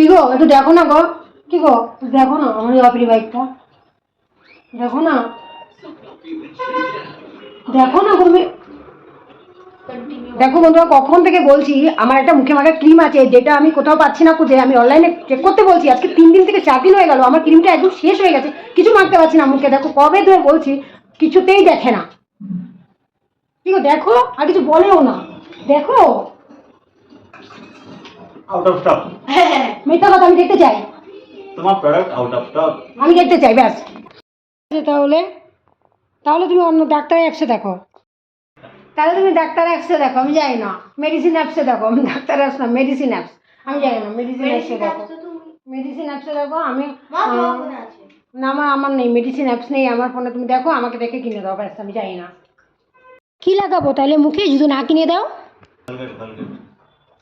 কি গো, একটু দেখো না গো। কি গো, দেখো না আমার অপরি বাইকটা। দেখো না। দেখো না গো দেখো বন্ধুরা, কখন থেকে বলছি, আমার একটা মুখে মাখার ক্রিম আছে, যেটা আমি কোথাও পাচ্ছি না খুঁজে, আমি অনলাইনে চেক করতে বলছি। আজকে তিন দিন থেকে চার দিন হয়ে গেল, আমার ক্রিমটা একদম শেষ হয়ে গেছে। কিছু মাখতে পারছি না মুখে। দেখো, কবে ধরে বলছি, কিছুতেই দেখে না। কি গো, দেখো, আর কিছু বলেও না। দেখো। আউট অফ স্টক হ্যাঁ মিথ্যা কথা আমি দেখতে চাই। তোমার প্রোডাক্ট আউট অফ স্টক আমি দেখতে চাই ব্যাস। তাহলে তাহলে তুমি অন্য ডাক্তার অ্যাপসে দেখো। তাহলে তুমি ডাক্তার অ্যাপসে দেখো আমি যাই না। মেডিসিন অ্যাপসে দেখো আমি ডাক্তার অ্যাপস না মেডিসিন অ্যাপস আমি যাই না মেডিসিন অ্যাপসে দেখো। মেডিসিন অ্যাপসে দেখো আমি না আমার আমার নেই মেডিসিন অ্যাপস নেই আমার ফোনে তুমি দেখো আমাকে দেখে কিনে দাও ব্যাস আমি যাই না। কি লাগাবো? তাহলে মুখে যদি না কিনে দাও।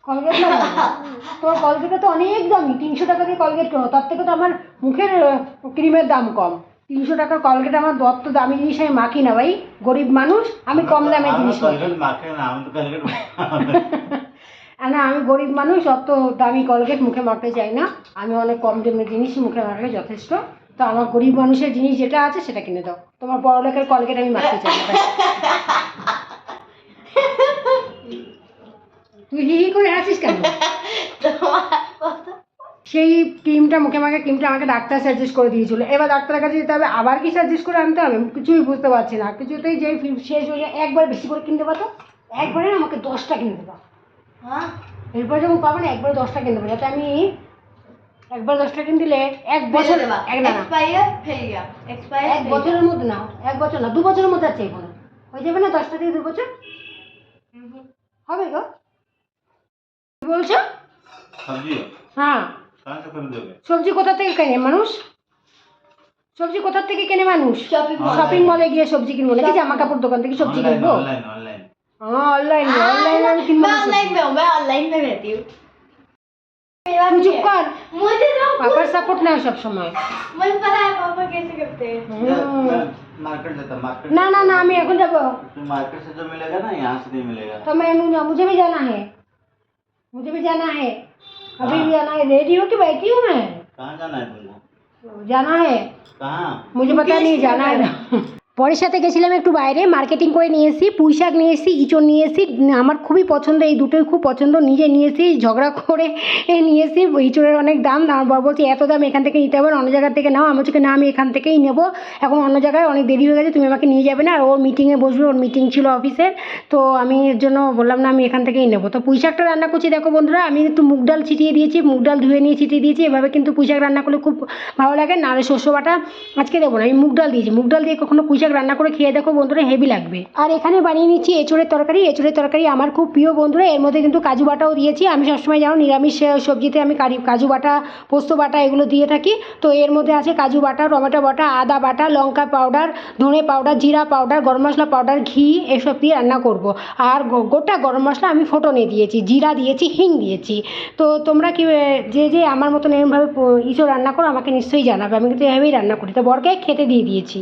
কলগেট কলগেট কলগেট লাগাবো তোর কলগেটে তো অনেক দামি তিনশো টাকা দিয়ে কলগেট কেনো? তার থেকে তো আমার মুখের ক্রিমের দাম কম। তিনশো টাকার কলগেট আমার দত্ত দামি জিনিস আমি মাখি না ভাই। গরিব মানুষ আমি কম দামের জিনিস না আমি তো কলগেট আর না আমি গরিব মানুষ অত দামি কলগেট মুখে মাখতে চাই না। আমি অনেক কম দামের জিনিস মুখে মাখলে যথেষ্ট। তো আমার গরিব মানুষের জিনিস যেটা আছে সেটা কিনে দাও। তোমার বড় লোকের কলগেট আমি মাখতে চাই না ব্যাস। তুই হি হি করে হাসিস কেন? সেই ক্রিমটা মুখে মাখে ক্রিমটা আমাকে ডাক্তার সাজেস্ট করে দিয়েছিল। এবার ডাক্তারের কাছে যেতে হবে আবার কি সাজেস্ট করে আনতে হবে? কিছুই বুঝতে পারছি না। কিছুতেই যে শেষ হয়ে যায় একবার বেশি করে কিনতে পারতো? একবারে আমাকে দশটা কিনে দেবা এরপরে যখন পাবো না একবারে দশটা কিনতে পারব। যাতে আমি একবার দশটা কিনে দিলে এক বছর এক না এক বছরের মধ্যে না এক বছর না দু বছরের মধ্যে আছে এখানে হয়ে যাবে না দশটা থেকে দু বছর? সবজি হ্যাঁ कहाँ से खरीदोगे সবজি কোথা থেকে কেনে মানুষ সবজি কোথা থেকে কেনে মানুষ শপিং মলে গিয়ে সবজি কিনবো নাকি জামা কাপড় দোকান থেকে সবজি ऑनलाइन কিনবো ऑनलाइन ऑनलाइन হ্যাঁ অনলাইন অনলাইন আমি কিনবো না সবজি। ऑनलाइन में हूँ मैं ऑनलाइन में रहती हूँ मेरा তুই भी চুপ है। কর मुझे तो পাপার সাপোর্ট নেয় সব সময় मुझे पता है पापा कैसे करते हैं मैं मैं मार्केट जाता मार्केट না না না আমি এখন যাবো तो मार्केट से जो मिलेगा ना यहाँ से नहीं मिलेगा तो मैं मुझे भी जाना है मुझे भी जाना है अभी भी आना है रेडी होके बैठी हूँ मैं। कहाँ जाना है तुमको? जाना है। कहाँ? मुझे पता नहीं जाना है পরের সাথে গেছিলাম একটু বাইরে মার্কেটিং করে নিয়ে এসেছি, পুঁই শাক নিয়ে এসেছি, ইঁচড় নিয়ে এসেছি আমার খুবই পছন্দ, এই দুটোই খুব পছন্দ, নিজে নিয়ে এসেছি, ঝগড়া করে নিয়ে এসেছি, ইঁচড়ের অনেক দাম আমার বাবা বলছে এত দাম এখান থেকে নিতে হবে, অন্য জায়গা থেকে নাও, আমি বলছি না, আমি এখান থেকেই নেব, এখন অন্য জায়গায় অনেক দেরি হয়ে গেছে, তুমি আমাকে নিয়ে যাবে না, আর ওর মিটিংয়ে বসবে, ওর মিটিং ছিল অফিসে তো আমি এর জন্য বললাম, না, আমি এখান থেকেই নেব, তো পুঁই শাকটা রান্না করছি, দেখো বন্ধুরা, আমি একটু মুগ ডাল ছিটিয়ে দিয়েছি, মুগ ডাল ধুয়ে নিয়ে ছিটিয়ে দিয়েছি, এভাবে কিন্তু পুঁই শাক রান্না করলে খুব ভালো লাগে, নাহলে শস্য বাটা আজকে দেবো না, আমি মুগ ডাল দিয়েছি, মুগ ডাল দিয়ে কখনো পুঁই শাক রান্না করে খেয়ে দেখো বন্ধুরা হেভি লাগবে আর এখানে বানিয়ে নিচ্ছি এঁচড়ের তরকারি এঁচড়ের তরকারি আমার খুব প্রিয় বন্ধুরা এর মধ্যে কিন্তু কাজু বাটাও দিয়েছি আমি সবসময় জানো নিরামিষ সবজিতে আমি কারি কাজু বাটা পোস্ত বাটা এগুলো দিয়ে থাকি তো এর মধ্যে আছে কাজু বাটা টমেটো বাটা আদা বাটা লঙ্কা পাউডার ধনে পাউডার জিরা পাউডার গরম মশলা পাউডার ঘি এসব দিয়ে রান্না করব আর গোটা গরম মশলা আমি ফোটনে দিয়েছি জিরা দিয়েছি হিং দিয়েছি তো তোমরা কি যে যে আমার মতন এরমভাবে ইসব রান্না করো আমাকে নিশ্চয়ই জানাবে আমি কিন্তু এভাবেই রান্না করি তো বরকে খেতে দিয়ে দিয়েছি